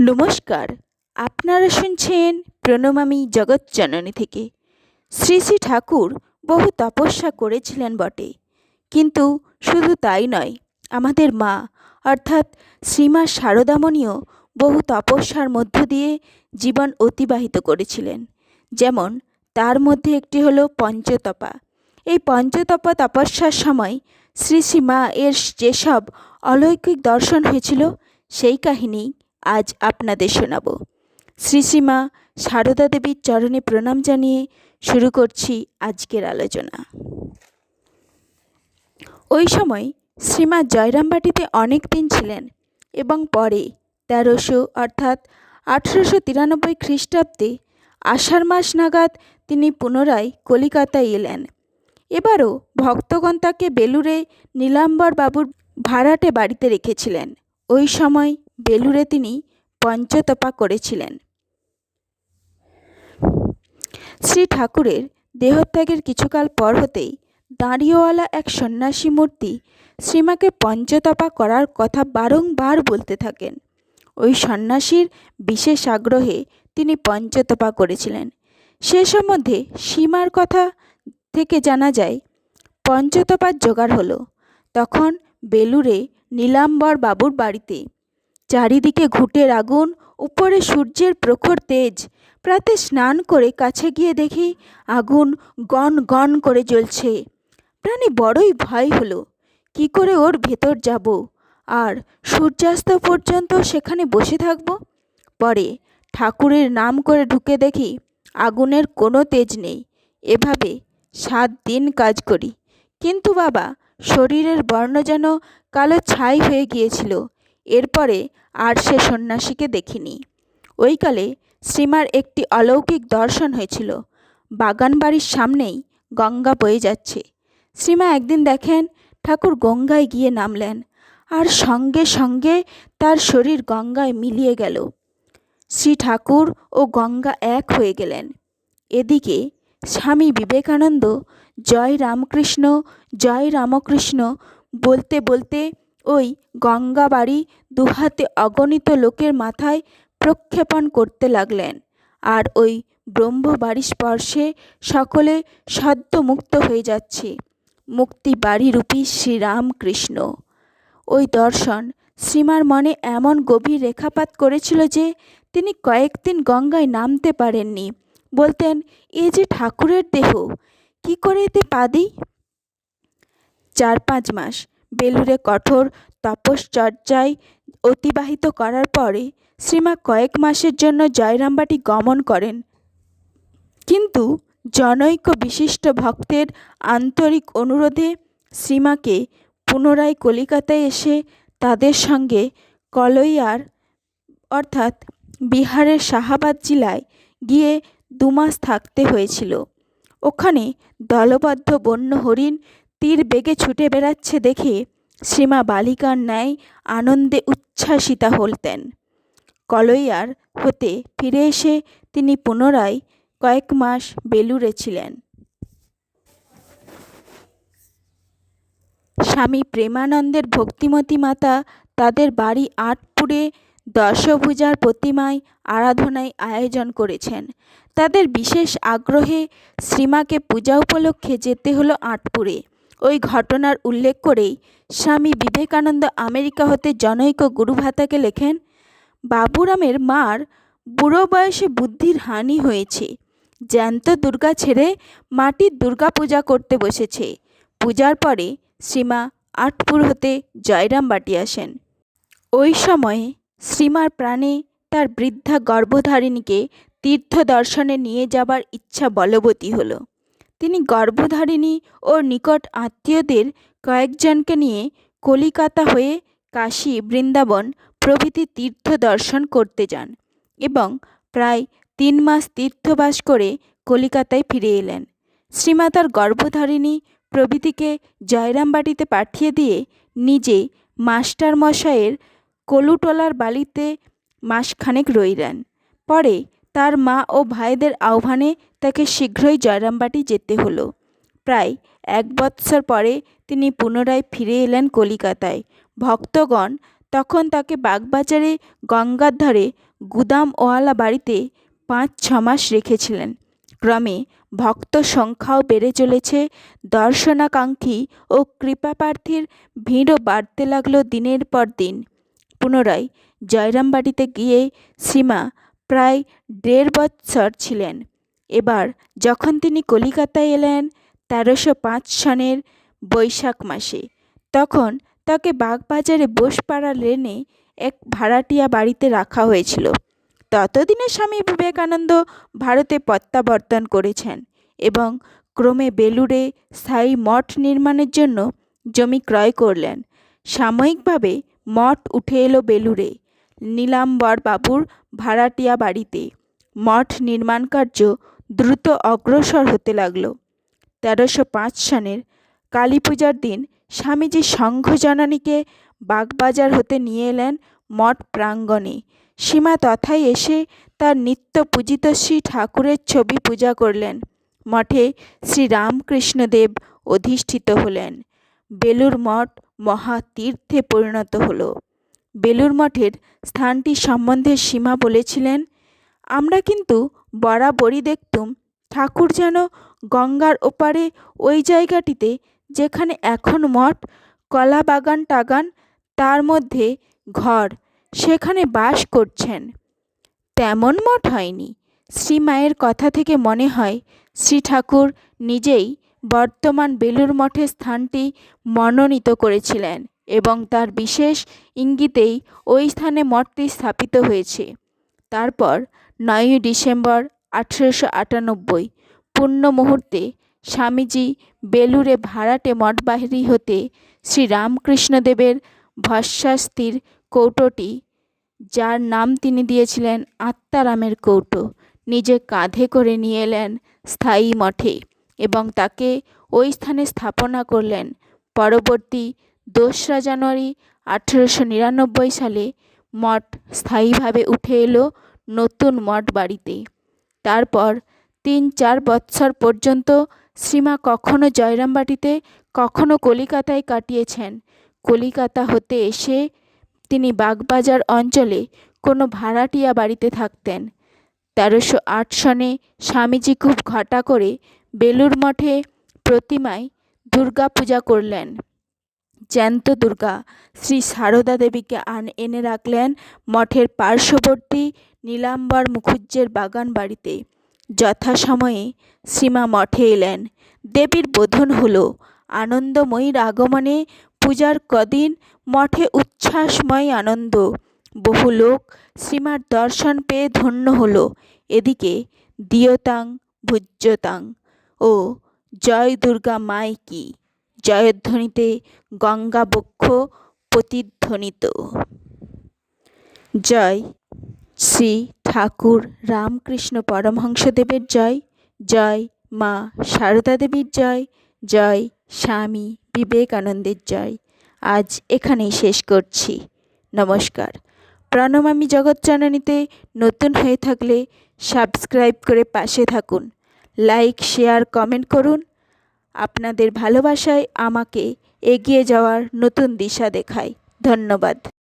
নমস্কার। আপনারা শুনছেন প্রণমামী জগৎজননী থেকে। শ্রী শ্রী ঠাকুর বহু তপস্যা করেছিলেন বটে। কিন্তু শুধু তাই নয়, আমাদের মা, অর্থাৎ শ্রীমা শারদামণিও বহু তপস্যার মধ্য দিয়ে জীবন অতিবাহিত করেছিলেন। যেমন, তার মধ্যে একটি হলো পঞ্চতপা। এই পঞ্চতপা তপস্যার সময় শ্রী শ্রী মা এর যেসব অলৌকিক দর্শন হয়েছিল, সেই কাহিনী আজ আপনাদের শোনাব। শ্রী শ্রীমা সারদা দেবীর চরণে প্রণাম জানিয়ে শুরু করছি আজকের আলোচনা। ওই সময় শ্রীমা জয়রামবাটিতে অনেক দিন ছিলেন এবং পরে তেরোশো অর্থাৎ আঠেরোশো তিরানব্বই খ্রিস্টাব্দে আষাঢ় মাস নাগাদ তিনি পুনরায় কলিকাতায় এলেন। এবারও ভক্তগণ তাকে বেলুড়ে নীলাম্বর বাবুর ভাড়াটে বাড়িতে রেখেছিলেন। ওই সময় বেলুড়ে তিনি পঞ্চতপা করেছিলেন। শ্রী ঠাকুরের দেহত্যাগের কিছুকাল পর হতেই দাঁড়িয়েওয়ালা এক সন্ন্যাসী মূর্তি শ্রীমাকে পঞ্চতপা করার কথা বারংবার বলতে থাকেন। ওই সন্ন্যাসীর বিশেষ আগ্রহে তিনি পঞ্চতপা করেছিলেন। সে সম্বন্ধে সীমার কথা থেকে জানা যায়, পঞ্চতপার জোগাড় হলো। তখন বেলুড়ে নীলাম্বর বাবুর বাড়িতে চারিদিকে ঘুঁটের আগুন, উপরে সূর্যের প্রখর তেজ। প্রাতে স্নান করে কাছে গিয়ে দেখি আগুন গন গন করে জ্বলছে। প্রাণে বড়ই ভয় হলো, কি করে ওর ভেতর যাব? আর সূর্যাস্ত পর্যন্ত সেখানে বসে থাকব? পরে ঠাকুরের নাম করে ঢুকে দেখি আগুনের কোনো তেজ নেই। এভাবে সাত দিন কাজ করি। কিন্তু বাবা, শরীরের বর্ণ যেন কালো ছাই হয়ে গিয়েছিল। এরপরে আর সে সন্ন্যাসীকে দেখিনি। ওইকালে শ্রীমার একটি অলৌকিক দর্শন হয়েছিল। বাগান বাড়ির সামনেই গঙ্গা বয়ে যাচ্ছে। শ্রীমা একদিন দেখেন ঠাকুর গঙ্গায় গিয়ে নামলেন আর সঙ্গে সঙ্গে তার শরীর গঙ্গায় মিলিয়ে গেল। শ্রী ঠাকুর ও গঙ্গা এক হয়ে গেলেন। এদিকে স্বামী বিবেকানন্দ জয় রামকৃষ্ণ জয় রামকৃষ্ণ বলতে বলতে ওই গঙ্গা বাড়ি দুহাতে অগণিত লোকের মাথায় প্রক্ষেপণ করতে লাগলেন আর ওই ব্রহ্ম ব্রহ্মবাড়ি স্পর্শে সকলে সদ্য মুক্ত হয়ে যাচ্ছে। মুক্তি বাড়ি বাড়িরূপী শ্রীরামকৃষ্ণ। ওই দর্শন শ্রীমার মনে এমন গভীর রেখাপাত করেছিল যে তিনি কয়েকদিন গঙ্গায় নামতে পারেননি। বলতেন, এ যে ঠাকুরের দেহ, কি করে এতে পা দিই? চার পাঁচ মাস বেলুড়ে কঠোর তপশ্চর্যায় অতিবাহিত করার পরে শ্রীমা কয়েক মাসের জন্য জয়রামবাটি গমন করেন। কিন্তু জনৈক বিশিষ্ট ভক্তের আন্তরিক অনুরোধে শ্রীমাকে পুনরায় কলিকাতায় এসে তাদের সঙ্গে কলইয়ার অর্থাৎ বিহারের শাহাবাদ জেলায় গিয়ে দুমাস থাকতে হয়েছিল। ওখানে দলবদ্ধ বন্য হরিণ তীর বেগে ছুটে বেড়াচ্ছে দেখে শ্রীমা বালিকার ন্যায় আনন্দে উচ্ছ্বাসিতা হলতেন। কলইয়ার হতে ফিরে এসে তিনি পুনরায় কয়েক মাস বেলুড়ে ছিলেন। স্বামী প্রেমানন্দের ভক্তিমতী মাতা তাদের বাড়ি আটপুরে দশভুজার প্রতিমায় আরাধনায় আয়োজন করেছেন। তাদের বিশেষ আগ্রহে শ্রীমাকে পূজা উপলক্ষে যেতে হলো আটপুরে। ওই ঘটনার উল্লেখ করেই স্বামী বিবেকানন্দ আমেরিকা হতে জনৈক গুরুভাতাকে লেখেন, বাবুরামের মার বুড়ো বয়সে বুদ্ধির হানি হয়েছে। জ্যান্ত দুর্গা ছেড়ে মাটির দুর্গা পূজা করতে বসেছে। পূজার পরে শ্রীমা আটপুর হতে জয়রাম বাটি আসেন। ওই সময়ে শ্রীমার প্রাণে তার বৃদ্ধা গর্ভধারিণীকে তীর্থ দর্শনে নিয়ে যাবার ইচ্ছা বলবতী হলো। তিনি গর্ভধারিণী ও নিকট আত্মীয়দের কয়েকজনকে নিয়ে কলিকাতা হয়ে কাশী বৃন্দাবন প্রভৃতি তীর্থ দর্শন করতে যান এবং প্রায় তিন মাস তীর্থবাস করে কলিকাতায় ফিরে এলেন। শ্রীমাতার গর্ভধারিণী প্রভৃতিকে জয়রামবাটিতে পাঠিয়ে দিয়ে নিজে মাস্টার মশাইয়ের কলুটোলার বালিতে মাসখানেক রইলেন। পরে তার মা ও ভাইদের আহ্বানে তাকে শীঘ্রই জয়রামবাটি যেতে হলো। প্রায় এক বৎসর পরে তিনি পুনরায় ফিরে এলেন কলিকাতায়। ভক্তগণ তখন তাকে বাগবাজারে গঙ্গার ধারে গুদামওয়ালা বাড়িতে পাঁচ ছ মাস রেখেছিলেন। ক্রমে ভক্ত সংখ্যাও বেড়ে চলেছে, দর্শনাকাঙ্ক্ষী ও কৃপাপ্রার্থীর ভিড়ও বাড়তে লাগল দিনের পর দিন। পুনরায় জয়রামবাটিতে গিয়ে সীমা প্রায় দেড় বৎসর ছিলেন। এবার যখন তিনি কলিকাতায় এলেন তেরোশো পাঁচ সনের বৈশাখ মাসে, তখন তাকে বাগবাজারে বোসপাড়া লেনে এক ভাড়াটিয়া বাড়িতে রাখা হয়েছিল। ততদিনে স্বামী বিবেকানন্দ ভারতে প্রত্যাবর্তন করেছেন এবং ক্রমে বেলুড়ে স্থায়ী মঠ নির্মাণের জন্য জমি ক্রয় করলেন। সাময়িকভাবে মঠ উঠে এলো বেলুড়ে নীলাম্বর বাবুর ভাড়াটিয়া বাড়িতে। মঠ নির্মাণ কার্য দ্রুত অগ্রসর হতে লাগল। তেরোশো পাঁচ সনের কালী পূজার দিন স্বামীজি সংঘজননীকে বাগবাজার হতে নিয়ে এলেন মঠ প্রাঙ্গণে। সীমা তথায় এসে তার নিত্য পূজিত শ্রী ঠাকুরের ছবি পূজা করলেন। মঠে শ্রী রামকৃষ্ণদেব অধিষ্ঠিত হলেন। বেলুর মঠ মহাতীর্থে পরিণত হল। বেলুর মঠের স্থানটি সম্বন্ধে সীমা বলেছিলেন, আমরা কিন্তু বরাবরই দেখতুম, ঠাকুর যেন গঙ্গার ওপারে ওই জায়গাটিতে যেখানে এখন মঠ, কলা বাগান টাগান, তার মধ্যে ঘর, সেখানে বাস করছেন। তেমন মঠ হয়নি। শ্রীমায়ের কথা থেকে মনে হয়, শ্রী ঠাকুর নিজেই বর্তমান বেলুর মঠের স্থানটি মনোনীত করেছিলেন এবং তার বিশেষ ইঙ্গিতেই ওই স্থানে মঠটি স্থাপিত হয়েছে। তারপর নয়ই ডিসেম্বর আঠেরোশো আটানব্বই। পূর্ণ মুহূর্তে স্বামীজি বেলুরে ভাড়াটে মঠবাহিনী হতে শ্রী রামকৃষ্ণদেবের ভস্মাস্তির কৌটোটি, যার নাম তিনি দিয়েছিলেন আত্মারামের কৌটো, নিজে কাঁধে করে নিয়ে এলেন স্থায়ী মঠে এবং তাকে ওই স্থানে স্থাপনা করলেন। পরবর্তী দোসরা জানুয়ারি আঠেরোশো নিরানব্বই সালে মঠ স্থায়ীভাবে উঠে এলো নতুন মঠ বাড়িতে। তারপর তিন চার বৎসর পর্যন্ত শ্রীমা কখনো জয়রামবাটিতে, কখনো কলিকাতায় কাটিয়েছেন। কলিকাতা হতে এসে তিনি বাগবাজার অঞ্চলে কোনো ভাড়াটিয়া বাড়িতে থাকতেন। তেরোশো আট সনে স্বামীজি খুব ঘটা করে বেলুর মঠে প্রতিমায় দুর্গা পূজা করলেন। জ্যান্ত দুর্গা শ্রী সারদা দেবীকে আন এনে রাখলেন মঠের পার্শ্ববর্তী নীলাম্বর মুখুজ্জের বাগান বাড়িতে যথাসময়ে সীমা মঠে এলেন। দেবীর বোধন হলো আনন্দময়ীর আগমনে পূজার কদিন মঠে উচ্ছ্বাসময় আনন্দ। বহু লোক শ্রীমার দর্শন পেয়ে ধন্য হল। এদিকে দিয়তাং, ভুজ্যতাং ও জয় দুর্গা মাই কি? জয়ধ্বনিতে গঙ্গা বক্ষ প্রতিধ্বনিত। জয় শ্রী ঠাকুর রামকৃষ্ণ পরমহংসদেবের জয়। জয় মা সারদা দেবীর জয়। জয় স্বামী বিবেকানন্দের জয়। আজ এখানেই শেষ করছি। নমস্কার। প্রণমামী জগৎজননীতে নতুন হয়ে থাকলে সাবস্ক্রাইব করে পাশে থাকুন। লাইক, শেয়ার, কমেন্ট করুন। আপনাদের ভালোবাসায় আমাকে এগিয়ে যাওয়ার নতুন দিশা দেখায়। ধন্যবাদ।